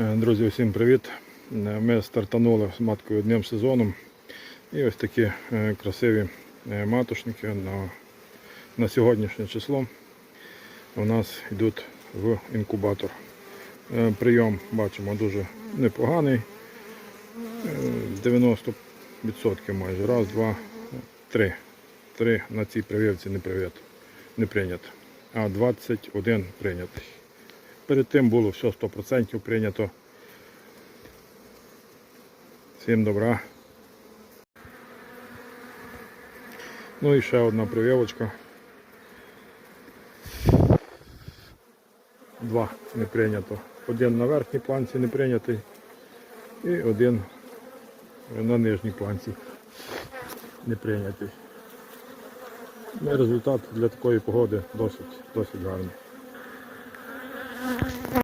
Е, Друзі, усім привіт! Е, Ми стартанули з маткою одним сезоном. І ось такі е, красиві матушники на, на сьогоднішнє число у нас йдуть в інкубатор. Прийом бачимо дуже непоганий. Е, 90% майже. Раз, два, три. Три на цій прививці не, привит. А 21 прийнятий. Перед тим було все 100% прийнято. Всім добра. Ну і ще одна прививочка. Два не прийнято. Один на верхній планці не прийнятий і один на нижній планці не прийнятий. Ну, результат для такої погоди досить, досить гарний.